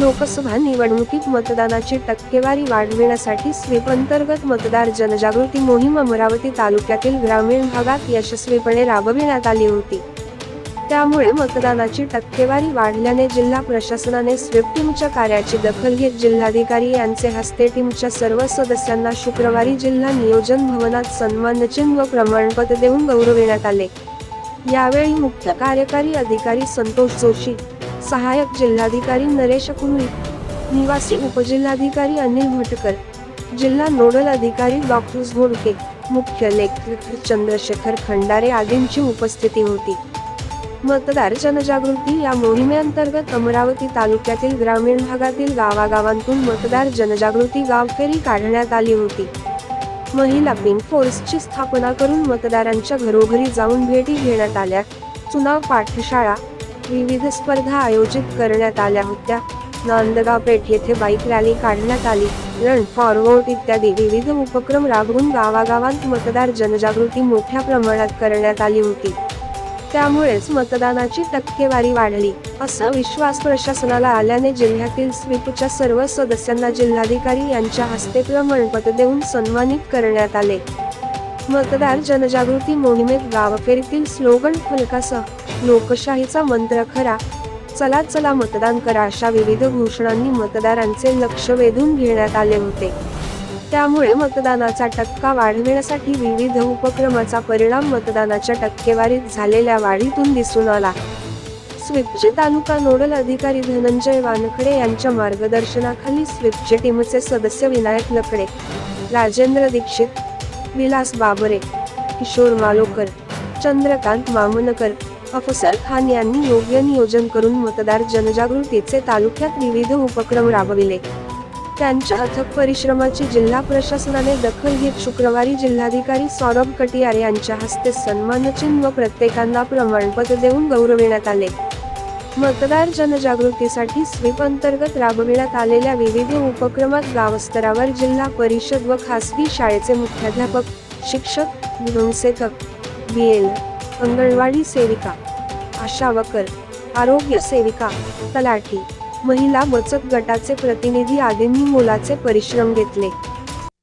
लोकसभा निवडणुकीत मतदानाची टक्केवारी वाढविण्यासाठी स्वीप अंतर्गत मतदार जनजागृती मोहीम अमरावती तालुक्यातील ग्रामीण भागात यशस्वीपणे राबविण्यात आली होती. त्यामुळे मतदानाची टक्केवारी वाढल्याने जिल्हा प्रशासनाने स्वीप टीमच्या कार्याची दखल घेत जिल्हाधिकारी यांचे हस्ते टीमच्या सर्व सदस्यांना शुक्रवारी जिल्हा नियोजन भवनात सन्मानचिन्ह व प्रमाणपत्र देऊन गौरविण्यात आले. यावेळी मुख्य कार्यकारी अधिकारी संतोष जोशी सहायक जिल्हाधिकारी नरेश कुंबळी निवासी उपजिल्हाधिकारी अनिल भटकर जिल्हा नोडल अधिकारी डॉक्टर घोडके मुख्य लेखक चंद्रशेखर खंडारे आदींची उपस्थिती होती. मतदार जनजागृती या मोहिमेअंतर्गत अमरावती तालुक्यातील ग्रामीण भागातील गावागावांतून मतदार जनजागृती गावफेरी काढण्यात आली होती. महिला बिंग फोर्सची स्थापना करून मतदारांच्या घरोघरी जाऊन भेटी घेण्यात आल्या. चुनाव पाठशाळा विविध स्पर्धा आयोजित करण्यात आल्या होत्या. नांदगाव पेठ येथे बाईक रॅली काढण्यात आली. रन फॉरवर्ड इत्यादी विविध उपक्रम राबवून गावागावांत मतदार जनजागृती मोठ्या प्रमाणात करण्यात आली होती. त्यामुळेच मतदानाची टक्केवारी वाढली. असा विश्वास प्रशासनाला आल्याने जिल्ह्यातील स्वीपच्या सर्व सदस्यांना जिल्हाधिकारी यांच्या हस्ते प्रमाणपत्र देऊन सन्मानित करण्यात आले. मतदार जनजागृती मोहिमेत गावफेरीतील स्लोगन फलकासह लोकशाहीचा मंत्र खरा. चला चला मतदान करा अशा विविध घोषणांनी मतदारांचे लक्ष वेधून घेण्यात आले होते. त्यामुळे मतदानाचा टक्का वाढविण्यासाठी विविध उपक्रमाचा परिणाम मतदानाच्या टक्केवारीत झालेल्या वाढीतून दिसून आला. स्विपचे तालुका नोडल अधिकारी धनंजय वानखडे यांच्या मार्गदर्शनाखाली स्विपचे टीमचे सदस्य विनायक लकडे राजेंद्र दीक्षित विलास बाबरे किशोर मालोकर चंद्रकांत मामनकर अफसर खान यांनी योग्य नियोजन करून मतदार जनजागृतीचे तालुक्यात विविध उपक्रम राबविले. त्यांच्या अथक परिश्रमाची जिल्हा प्रशासनाने दखल घेत शुक्रवारी जिल्हाधिकारी सौरभ कटियार यांच्या हस्ते सन्मानचिन्ह व प्रत्येकांना प्रमाणपत्र देऊन गौरविण्यात आले. मतदार जनजागृतीसाठी स्वीप अंतर्गत राबविण्यात आलेल्या विविध उपक्रमात गावस्तरावर जिल्हा परिषद व खासगी शाळेचे मुख्याध्यापक शिक्षक गृहसेवक बीएल अंगणवाडी सेविका आशा वकर आरोग्य सेविका तलाठी महिला बचत गटाचे प्रतिनिधी आदींनी मोलाचे परिश्रम घेतले.